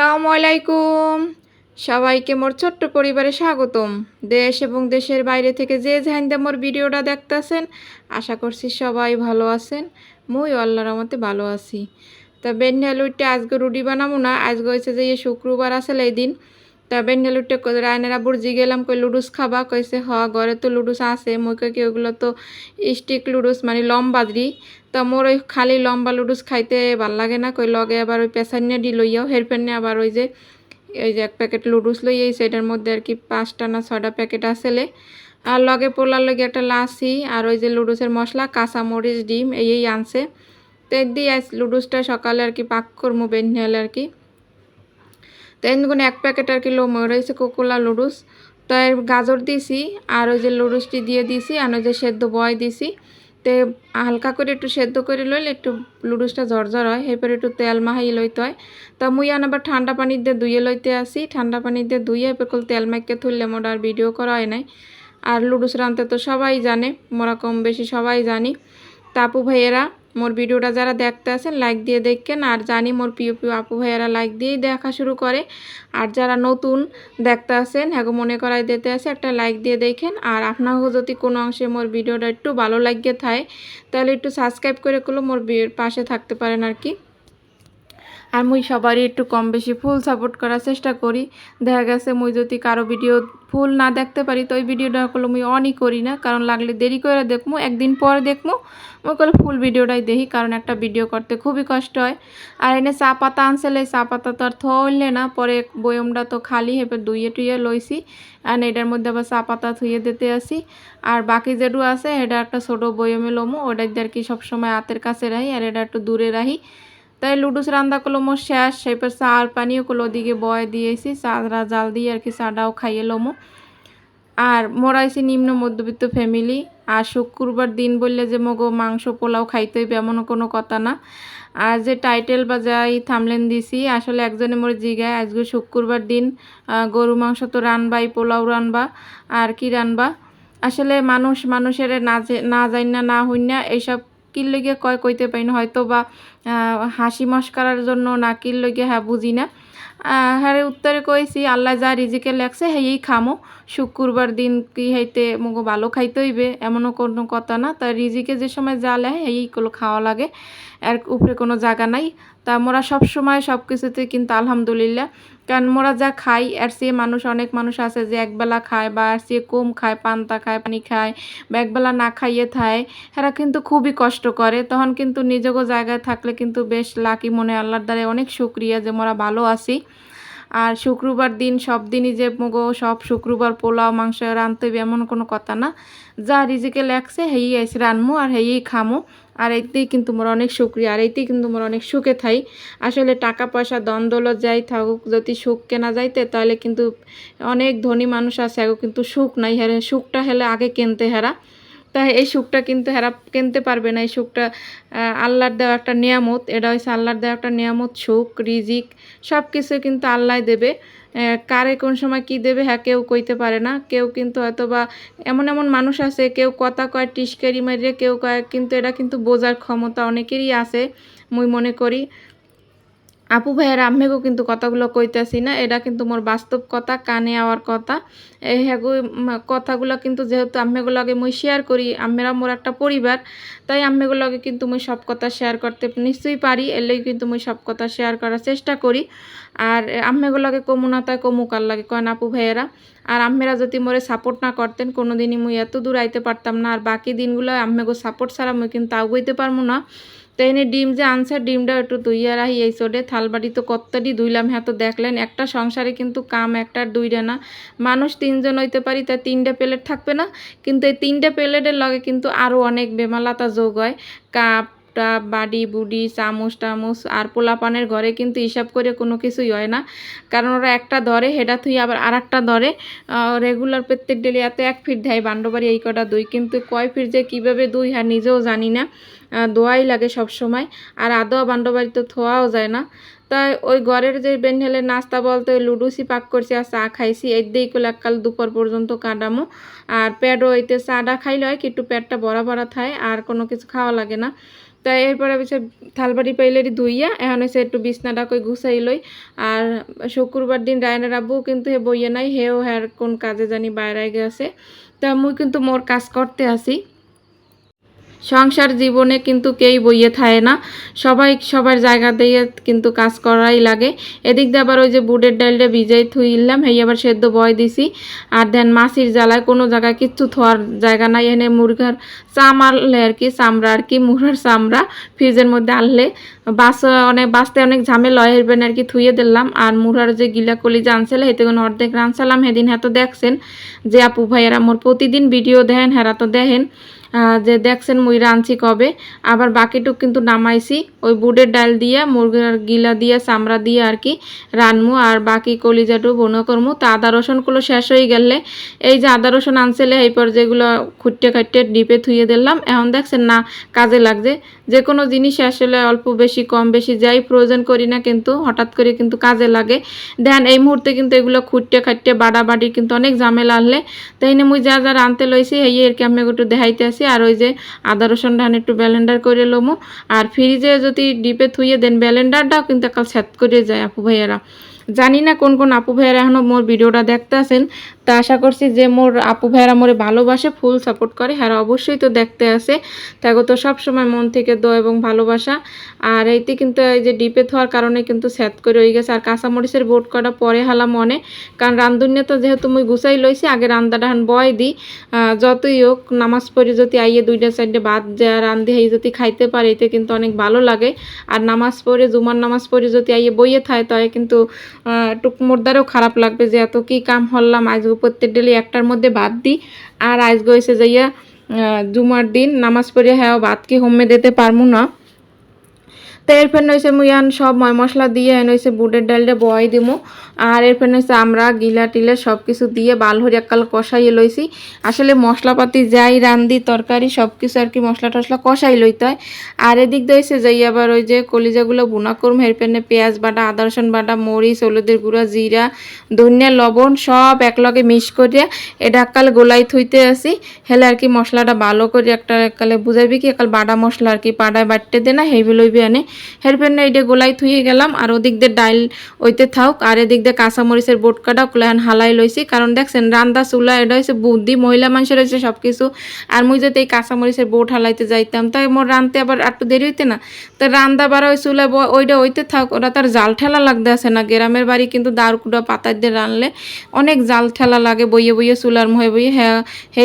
আসসালামু আলাইকুম। সবাইকে মোর ছোট্ট পরিবারে স্বাগতম। দেশ এবং দেশের বাইরে থেকে যে জাহিন্দা মোর ভিডিওটা দেখতেছেন, আশা করছি সবাই ভালো আছেন। মুই আল্লাহর রহমতে ভালো আছি। তা বেন্যাল আজকে রুটি বানাবো না, আজকে হয়েছে যে শুক্রবার আসলে এই দিন। তা বেন্যাল উঠতে রায়নের আবুর জি গেলাম, কই লুডুস খাবা, কইছে হ, ঘরে তো লুডুস আছে। মই কই কি ওগুলো তো স্টিক লুডুস মানে লম্বা দি। তা মোর ওই খালি লম্বা লুডুস খাইতে ভালো লাগে না, কই লগে আবার ওই পেশার নিয়ে ডি লইয়াও। হেরফেন নিয়ে আবার ওই যে ওই যে এক প্যাকেট লুডুস লই এই সেটার মধ্যে আর কি পাঁচটা না ছটা প্যাকেট আসলে। আর লগে পোলার লগে একটা লাসি আর ওই যে লুডুসের মশলা কাঁচা মরিচ ডিম, এই এই আনছে। তো দিয়ে লুডুসটা সকালে আর কি পাক করব বেনহেলে আর কি। তো এমনি এক প্যাকেট আর কি লোম রয়েছে কোকোলা লুডুস তো এর গাজর দিছি, আর ওই যে লুডুসটি দিয়ে দিছি, আর ওই যে সেদ্ধ বয় দিছি। তে হালকা করে একটু সেদ্ধ করে লইলে একটু লুডুসটা ঝরঝর হয়, এরপরে একটু তেল মাহাই লইতে হয়। তা মুই আবার ঠান্ডা পানি দিয়ে ধুয়ে লইতে আসি, ঠান্ডা পানি দিয়ে ধুয়ে এরপর তেল মাইকে থুললে মোটা আর ভিডিও করা হয় নাই। আর লুডুস রাঁধতে তো সবাই জানে, মোরা কম বেশি সবাই জানি। তাপু ভাইয়েরা মোর ভিডিওটা যারা দেখতে আছেন লাইক দিয়ে দেখেন। আর জানি মোর প্রিয় প্রিয় আপু ভাইয়ারা লাইক দিয়েই দেখা শুরু করে। আর যারা নতুন দেখতে আছেন হ্যাঁ মনে করাই দিতে আছে, একটা লাইক দিয়ে দেখেন। আর আপনাকেও যদি কোনো অংশে মোর ভিডিওটা একটু ভালো লাগিয়ে থাকে, তাহলে একটু সাবস্ক্রাইব করে করলে মোর পাশে থাকতে পারেন আর কি। আর মুই সবারই একটু কম বেশি ফুল সাপোর্ট করার চেষ্টা করি। দেখা গেছে মুই যদি কারও ভিডিও ফুল না দেখতে পারি, তো ওই ভিডিওটা করলে মুই অনই করি না। কারণ লাগলে দেরি করে দেখব একদিন পর দেখব মুই করলে ফুল ভিডিওটাই দেখি, কারণ একটা ভিডিও করতে খুবই কষ্ট হয়। আর এনে চা পাতা আনছিলে চা পাতা তো আর থইলে না, পরে বয়মটা তো খালি হেপে দুইয়ে টুইয়ে লইছি। আর এটার মধ্যে আবার চা পাতা থুয়ে দিতে আসি। আর বাকি যেটু আছে, এটা একটা ছোটো বয়মে লমু ওটা আর কি সবসময় হাতের কাছে রাখি আর এটা একটু দূরে রাখি তাই লুডুস রান্না করল মোর শেষ সেপর চা আর পানিও করল ওদিকে বয় দিয়েছি চারা জাল দিয়ে আর কি চাটাও খাইয়ে লোমো আর মোরাইছি নিম্ন মধ্যবিত্ত ফ্যামিলি, আর শুক্রবার দিন বললে যে মগো মাংস পোলাও খাইতে হইবে এমনও কোনো কথা না। আর যে টাইটেল বা যাই থামলেন দিছি, আসলে একজনে মোর জিগায় আজকে শুক্রবার দিন গরু মাংস তো রানবাই, পোলাও রানবা, আর কি রানবা? আসলে মানুষ মানুষের না না যাই না না হইন না এইসব কিল লইগে কয় কইতে পারি না, হয়তো বা হাসি মস্কারার জন্য না কিল লইগে হ্যাঁ বুঝি না। হ্যাঁ উত্তরে কইছি, আল্লাহ যা রিজিকে লেগছে হেই খামো। শুক্রবার দিন কি হইতে মুগো ভালো খাইতে হইবে, এমনও কোনো কথা না। তার রিজিকে যে সময় যা হেই কোনো খাওয়া লাগে। আর উপরে কোনো জায়গা নাই। তা মোরা সব সময় সব কিছুতে কিন্তু আলহামদুলিল্লাহ। কারণ মোরা যা খাই আর সে মানুষ অনেক মানুষ আছে যে একবেলা খায় বা আর সে কম খায়, পান্তা খায়, পানি খায় বা একবেলা না খাইয়ে থায়। এরা কিন্তু খুবই কষ্ট করে। তখন কিন্তু নিজেগো জায়গায় থাকলে কিন্তু বেশ লাকি মনে আল্লাহর দ্বারে অনেক শুক্রিয়া যে মোরা ভালো আছি। আর শুক্রবার দিন সব দিনই যে মগো সব শুক্রবার পোলাও, মাংস রাঁধতে এমন কোনো কথা না। যা রিজিকে লাগছে হেই আইসে রানমু আর হেই খামো। আর এইতেই কিন্তু মোর অনেক সুক্রিয়া আর এইতেই কিন্তু মোর অনেক সুখে থাই। আসলে টাকা পয়সা, দ্বন্দ্বল যাই থাকুক, যদি সুখ কেনা যাইতে, তাহলে কিন্তু অনেক ধনী মানুষ আছে এগো কিন্তু সুখ নাই হ্যাঁ সুখটা হেলে আগে কিনতে হেরা। তা এই সুখটা কিন্তু হেরা, কিনতে পারবে না, এই সুখটা আল্লাহর দেওয়া একটা নিয়ামত, এটা হচ্ছে আল্লাহর দেওয়া একটা নিয়ামত, সুখ, রিজিক সব কিছু কিন্তু আল্লাহ দেবে। কারে কোন সময় কি দেবে হ্যাঁ কেউ কইতে পারে না। কেউ কিন্তু হয়তো বা এমন এমন মানুষ আছে, কেউ কথা কয়, টিসকারি মারিয়ে, কেউ কয়, কিন্তু এটা কিন্তু বোঝার ক্ষমতা অনেকেরই আছে, মুই মনে করি। আপু ভাইয়ের আম্মেগো কিন্তু কথাগুলো কইতেছি না, এটা কিন্তু মোর বাস্তব কথা, কানে আওয়ার কথা। এই হ্যাগো কথাগুলো কিন্তু যেহেতু আম্মেগুলো আগে মুই শেয়ার করি, আম্মেরা মোর একটা পরিবার, তাই আম্মেগুলো আগে কিন্তু মুই সব কথা শেয়ার করতে নিশ্চয়ই পারি এলেই কিন্তু মুই সব কথা শেয়ার করার চেষ্টা করি। আর আম্মেগুলোকে কমু না, তাই কমুকার লাগে, কয় আপু ভাইয়েরা? আর আম্মেরা যদি মোরে সাপোর্ট না করতেন কোনো দিনই মুই এত দূর আইতে পারতাম না, আর বাকি দিনগুলো আম্মেগো সাপোর্ট ছাড়া মুই কিন্তু আগুইতে পারব না। তো এনে ডিম যে আনসার ডিমটা একটু ধুইয়া রাহি, এই সোডে থালবাটি তো কত্তাটি দুইলাম হ্যাঁ তো দেখলেন, একটা সংসারে কিন্তু কাম একটা দুইটা না। মানুষ তিনজন হইতে পারি, তা তিনটা প্লেট থাকবে না। কিন্তু এই তিনটা প্লেটের লগে কিন্তু আরও অনেক বেমালাতা যোগ হয়। কাপ বাড়ি বুড়ি, চামচ টামচ আর পোলাপানের ঘরে কিন্তু হিসাব করে কোনো কিছুই হয় না। কারণ ওরা একটা ধরে, হেডা থুই আবার আর একটা ধরে রেগুলার প্রত্যেক ডেলি এত এক ফিট দেয়, বান্ডবাড়ি এই কটা দুই। কিন্তু কয় ফিট যে কীভাবে দুই হ্যাঁ নিজেও জানি না। দোয়াই লাগে সব সময় আর আদোয়া বান্ডবাড়ি তো থোয়াও যায় না। তাই ওই ঘরের যে বেনহেলের নাস্তা বলতে ওই লুডুসি পাক করছি আর চা খাইছি, এই দিয়েই করলে এককাল দুপুর পর্যন্ত কাটামো। আর প্যাডও ওইতে চাটা খাইলে হয় একটু পেটটা ভরা ভরা থায়, আর কোনো কিছু খাওয়া লাগে না। তাই এরপরে হচ্ছে থালবাড়ি পাইলেরই ধুইয়া এখন হচ্ছে একটু বিছনাটা কই গুছাই লই। আর শুক্রবার দিন রায়নার আব্বু কিন্তু হে বইয়ে নাই, হেও হ্যার কোন কাজে জানি বাইরে গেছে। তা মুই কিন্তু মোর কাজ করতে আসি। সংসার জীবনে কিন্তু কেই বইয়ে থাকে না। সবাই সবার জায়গা দিয়ে কিন্তু কাজ করাই লাগে। এদিক দিয়ে আবার ওই যে বুটের ডালটা ভিজাই থুইলাম, হেই আবার সেদ্ধ বয় দিছি। আর দেন মাছির জ্বালায় কোনো জায়গায় কিচ্ছু থোয়ার জায়গা নাই। এনে মুরগার চাম আনলে আর কি, চামড়া আর কি মুরগার চামড়া ফ্রিজের মধ্যে আনলে। বাস, অনেক বাঁচতে অনেক ঝামেলা হেরবেন আর কি থুয়ে দিলাম। আর মুরার যে গিলা কলি জানছিল হেতে কোনো অর্ধেক রানছিলাম। সেদিন হ্যাঁ তো দেখছেন যে আপু ভাইয়েরা মোর প্রতিদিন ভিডিও দেখেন হেরা তো দেখেন। যে দেখছেন মুই রাঁধছি কবে, আবার বাকিটুক কিন্তু নামাইছি। ওই বুটের ডাল দিয়ে, মুরগির গিলা দিয়ে, চামড়া দিয়ে আর কি রানমু আর বাকি কলিজাটু বনো করমু। তা আদা রসুনগুলো শেষ হয়ে গেলে, এই যে আদা রসুন আনছিলে, এই পর যেগুলো খুঁটে খাটতে ডিপে থুয়ে দিলাম। এখন দেখছেন না, কাজে লাগছে। যে কোনো জিনিস আসলে অল্প বেশি, কম বেশি, যাই প্রয়োজন করি না কিন্তু, হঠাৎ করে কিন্তু কাজে লাগে। দেন এই মুহূর্তে কিন্তু এগুলো খুঁটতে খাটতে বাড়া বাড়ি কিন্তু অনেক ঝামেলা আনলে। তাই না, মুই যা যা রানতে লইছি এই আর কি আমি একটু দেখাইতে আসি আর ওই যে আদা রসুন ধান একটু ব্যালেন্ডার করে লমু। আর ফ্রিজে যদি ডিপে থুইয়ে দেন ব্যালেন্ডারটাও কিন্তু একাল সেট করে যায় আপু ভাইয়ারা। জানি না কোন কোন আপু ভাইয়ারা এখনও মোর ভিডিওটা দেখতে আছেন তা আশা করছি যে মোর আপু ভাইয়ারা মোরে ভালোবাসে ফুল সাপোর্ট করে। হ্যাঁ অবশ্যই তো দেখতে আসে তাকে তো সবসময় মন থেকে দো এবং ভালোবাসা। আর এইতে কিন্তু এই যে ডিপে থোয়ার কারণে কিন্তু সেট করে হয়ে গেছে। আর কাঁচামরিচের বোট কটা পরে হালাম মনে। কারণ রান্ধুনিয়া তো যেহেতু মুই গুছাই লইছি আগে রান্দাটা হান বয় দিই যতই হোক নামাজ পড়ে যদি আইয়ে দুইটা সাইডে ভাত যা রান্ধে এই যদি খাইতে পারে এতে কিন্তু অনেক ভালো লাগে। আর নামাজ পড়ে জুমার নামাজ পড়ে যদি আইয়ে বইয়ে থায় তাই কিন্তু আহ, টুক মোরদারেও খারাপ লাগবে যে এত কি কাম হল্লাম আজকে প্রত্যেক ডেলি একটার মধ্যে বাদ দিই। আর আজকে হয়েছে যাইয়া জুমার দিন নামাজ পড়িয়া হ্যাঁ বাদ কি হোমে দিতে পারব না। তো এরপর নইছে মুই আন সব ময় মশলা দিয়ে নইছে বুটের ডালটা বয় দিমু। আর এর ফেন হয়েছে আমরা, গিলা টিলা সব কিছু দিয়ে বালহরি একাল কষাইয়ে লইছি। আসলে মশলাপাতি যাই রান্ধি, তরকারি সব কিছু আর কি মশলা টশলা কষাই লইতে হয়। আর এদিক দিয়ে হয়েছে যাই আবার ওই যে কলিজাগুলো বুনা করুম, এর ফেনে পেঁয়াজ বাটা, আদা, রসুন বাটা, মরিচ, হলুদের গুঁড়া, জিরা, ধনিয়া, লবণ সব একলগে মিক্স করে এটা একাল গোলাই থুইতে আসি। হেলে আর কি মশলাটা ভালো করে একটা একালে বুঝাইবি কি একাল বাটা মশলা আর কি পাড়ায় বাটতে দে না, হেবি লইবি আনে। হেরপেন এইটা গোলাই থুয়ে গেলাম, আর ওদিক দিয়ে ডাইল ওইতে থাক, আর এদিক দিয়ে কাঁচামরিচের বোট কাটা কুলাহান হালাই লইছি। কারণ দেখছেন রান্দা চুলা এটা হচ্ছে বুদ্ধি মহিলা মানুষের হচ্ছে সব কিছু আর মুই যদি এই কাঁচামরিচের বোট হালাইতে যাইতাম তাই মোর রানতে আবার একটু দেরি হইতে না। তো রান্দা বাড়া ওই চুলা ওইটা ওইতে থাক ওরা তার জাল ঠেলা লাগতে আছে না। গ্রামের বাড়ি কিন্তু দাঁড়কুড়া পাতার দিয়ে রানলে অনেক জাল ঠেলা লাগে বইয়ে বইয়ে চুলার মুহে বইয়ে। হ্যাঁ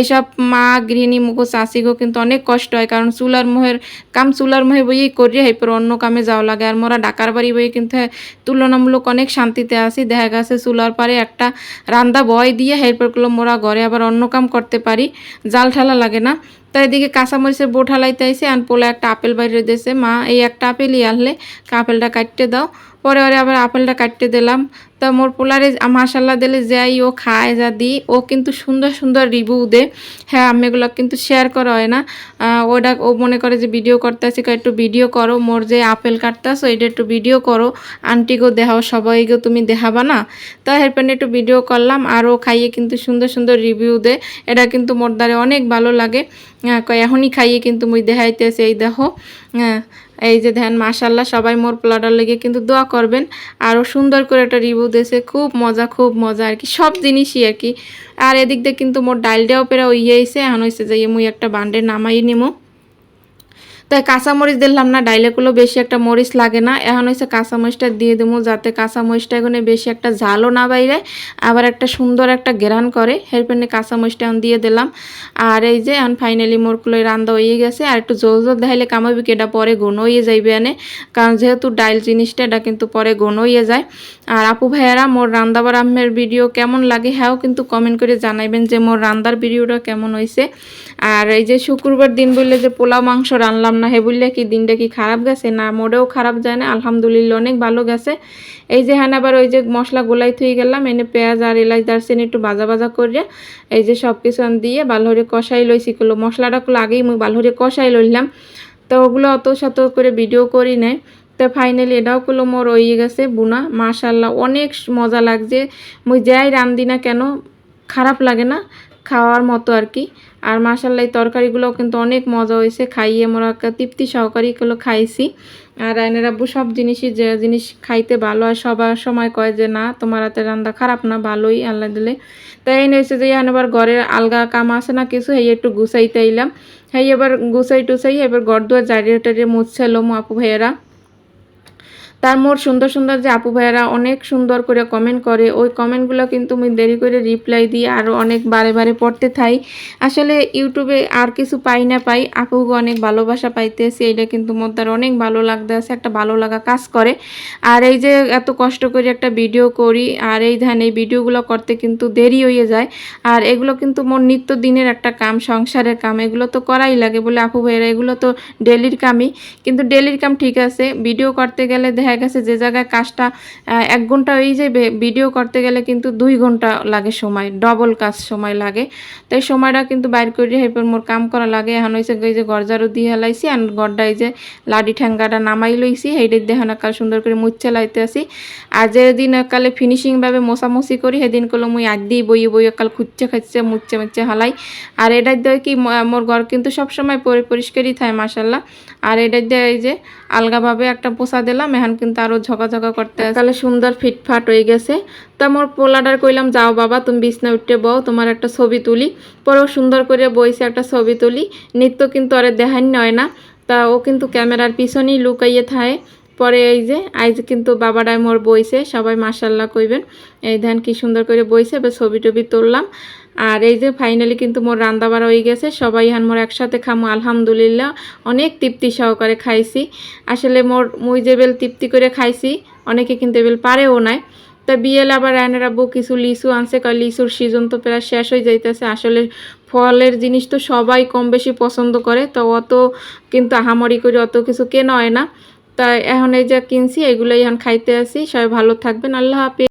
সব মা গৃহিণী মুখো চাষিগো কিন্তু অনেক কষ্ট হয় কারণ চুলার মুহের কাম চুলার মুহে বইয়েই করিয়ে এরপর অন্য কামে যাওয়া লাগে। আর মোরা ডাকার বাড়ি বইয়ে কিন্তু হ্যাঁ, তুলনামূলক অনেক শান্তিতে আসি দেখা গেছে চুলার পারে একটা রান্দা বয় দিয়ে হেরপেরগুলো গুলো মোরা ঘরে আবার অন্য কাম করতে পারি, জাল ঠালা লাগে না। তাই এদিকে কাঁচামরিচের বোট হালাইতে আইসে আর পোলা একটা আপেল বাইরে দিয়েছে। মা, এই একটা আপেলই আনলে আপেলটা কাটতে দাও। পরে ওরে আবার আপেলটা কাটতে দিলাম। তা মোর পোলারে মাসাল্লাহ দিলে যাই, ও খায় যা দিই ও কিন্তু সুন্দর সুন্দর রিভিউ দে। হ্যাঁ আমি এগুলো কিন্তু শেয়ার করা হয় না। ওটা ও মনে করে যে ভিডিও করতে আসি কয়, একটু ভিডিও করো, মোর যে আপেল কাটতেছো এটা একটু ভিডিও করো। আন্টিকেও দেখাও সবাইকেও তুমি দেখাবা না? তা হেরপেন একটু ভিডিও করলাম, আর ও খাইয়ে কিন্তু সুন্দর সুন্দর রিভিউ দে। এটা কিন্তু মোর দ্বারে অনেক ভালো লাগে। এখনই খাইয়ে কিন্তু মুই দেখাইতেছি, এই দেখো। হ্যাঁ এই যে ধ্যান মাশাল্লাহ সবাই মোর প্লাডার লেগে কিন্তু দোয়া করবেন। আরও সুন্দর করে একটা রিভিউ দিয়েছে, খুব মজা খুব মজা আর কি, সব জিনিসই আর কি। আর এদিক দিয়ে কিন্তু মোর ডাইলটাও পেরা ইয়ে হয়েছে, এখন হয়েছে যে মুই একটা বান্ডে নামাই নিমো। তাই কাঁচামরিচ দিলাম না, ডাইলেগুলো বেশি একটা মরিচ লাগে না। এখন হচ্ছে কাঁচামরিচটা দিয়ে দেবো যাতে কাঁচামরিচটা এখানে বেশি একটা ঝালও না বাইরে, আবার একটা সুন্দর একটা গেরান করে। হেরপেনে কাঁচামরিচটা এখন দিয়ে দিলাম। আর এই যে এখন ফাইনালি মোরগুলো রান্দা হয়ে গেছে। আর একটু জোর জোর দেখাইলে কামাবি এটা পরে ঘন হয়ে যাইবে এনে। কারণ যেহেতু ডাইল জিনিসটা, এটা কিন্তু পরে ঘন হয়ে যায়। আর আপু ভাইয়ারা, মোর রান্দাবার আম্মের ভিডিও কেমন লাগে হ্যাঁ কিন্তু কমেন্ট করে জানাইবেন যে মোর রান্দার ভিডিওটা কেমন হয়েছে আর এই যে শুক্রবার দিন বললে যে পোলাও, মাংস রানলাম না হে বললে কি দিনটা কি খারাপ গেছে? না, মোটেও খারাপ যায় না। আলহামদুলিল্লাহ, অনেক ভালো গেছে। এই যে হ্যাঁ আবার ওই যে মশলা গোলাই থুই গেলাম, এনে পেঁয়াজ আর এলাচ, দারচিনি একটু বাজা ভাজা করে এই যে সব কিছু দিয়ে বালহরে কষাই লইছি। করল মশলাটা আগেই মুই বালহরে কষাই লইলাম। তো ওগুলো অত শত করে ভিডিও করি নাই। তো ফাইনালি এটাও করল মোর হয়ে গেছে বুনা। মাশাল্লাহ অনেক মজা লাগছে। মুই যাই রান্ধি না কেন, খারাপ লাগে না। খাওয়ার মতো আর কি। আর মাসাল্লাহ এই তরকারিগুলোও কিন্তু অনেক মজা হয়েছে, খাইয়ে মোরা তৃপ্তি সহকারে এগুলো খাইছি। আর রায়নের আব্বু সব জিনিসই যে জিনিস খাইতে ভালো হয়, সবার সময় কয় যে, না, তোমার হাতে রান্না খারাপ না, ভালোই, আল্লাহ দিলে। তাই এনে হয়েছে যে আবার ঘরের আলগা কাম আছে না কিছু, হেই একটু গুছাইতে আইলাম। হেই এবার গুছাই টুসাই এবার ঘর দুয়ার জারিয়ে টারিয়ে মুছছিল মো আপু ভাইয়েরা। তার মোর সুন্দর সুন্দর যে আপু ভাইয়েরা অনেক সুন্দর করে কমেন্ট করে, ওই কমেন্টগুলো কিন্তু আমি দেরি করে রিপ্লাই দিই আরও অনেক বারে বারে পড়তে থাই। আসলে ইউটিউবে আর কিছু পাই না পাই, আপুকে অনেক ভালোবাসা পাইতেছি এটা কিন্তু মোর দ্বারা অনেক ভালো লাগতে আছে একটা ভালো লাগা কাজ করে। আর এই যে এত কষ্ট করে একটা ভিডিও করি, আর এই ধান এই ভিডিওগুলো করতে কিন্তু দেরি হয়ে যায়। আর এগুলো কিন্তু মোর নিত্য দিনের একটা কাম, সংসারের কাম, এগুলো তো করাই লাগে বলে আপু ভাইয়েরা, এগুলো তো ডেলির কামই। কিন্তু ডেলির কাম ঠিক আছে ভিডিও করতে গেলে দেখা গেছে, যে জায়গায় কাজটা এক ঘণ্টা হয়ে যে ভিডিও করতে গেলে কিন্তু দুই ঘণ্টা লাগে সময় ডবল কাজ সময় লাগে। তাই সময়টা কিন্তু বাইর করে এরপর মোর কাম করা লাগে। এখন হয়েছে এই যে গরজারও দিয়ে হেলাইছি আর গড়টা এই যে লাডি ঠ্যাঙ্গাটা নামাই লইছি সেইটার দেখান কাল সুন্দর করে মুচ্ছে লাইতে আসি আর যেদিন কালে ফিনিশিংভাবে মোছামুছি করি, সেদিন কলো মুই আগ দিয়ে বইয়ে বইয়ে কাল খুঁজছে খাচ্ছে মুচ্ছে মুচ্ছে হালাই। আর এটার দিয়ে কি মোর ঘর কিন্তু সবসময় পরিষ্কারই থাকে মাসাল্লাহ আর এটার দিয়ে এই যে আলগাভাবে একটা পোষা দিলাম, এখন কিন্তু আরও ঝকাঝকা করতে তাহলে সুন্দর ফিটফাট হয়ে গেছে। তা মোর পোলাডার কইলাম, যাও বাবা, তুমি বিছনা উঠতে বও তোমার একটা ছবি তুলি। পরেও সুন্দর করে বইছে একটা ছবি তুলি। নিত্য কিন্তু আরে দেখান নয় না। তা ও কিন্তু ক্যামেরার পিছনেই লুকাইয়ে থাকে পরে এই যে, আইজ কিন্তু বাবাটাই মোর বইছে, সবাই মাসাল্লাহ কইবেন। এই ধান কি সুন্দর করে বইছে, এবার ছবি টবি তুললাম। আর এই যে ফাইনালি কিন্তু মোর রান্না বাড়া হয়ে গেছে, সবাই এখন মোর একসাথে খামো, আলহামদুলিল্লাহ। অনেক তৃপ্তি সহকারে খাইছি। আসলে মোর মুই যে বেল তৃপ্তি করে খাইছি, অনেকে কিন্তু এবেল পারেও নাই। তা বিয়েল আবার রায়নের আব্বু কিছু লিচু আনছে কারণ লিচুর সিজন তো প্রায় শেষ হয়ে যাইতেছে। আসলে ফলের জিনিস তো সবাই কম বেশি পছন্দ করে, তো অত কিন্তু আহামরি করে অত কিছু কেনা হয় না। তাই এখন এই যে কিনছি, এগুলোই এখন খাইতে আসি। সবাই ভালো থাকবেন, আল্লাহ হাফিজ।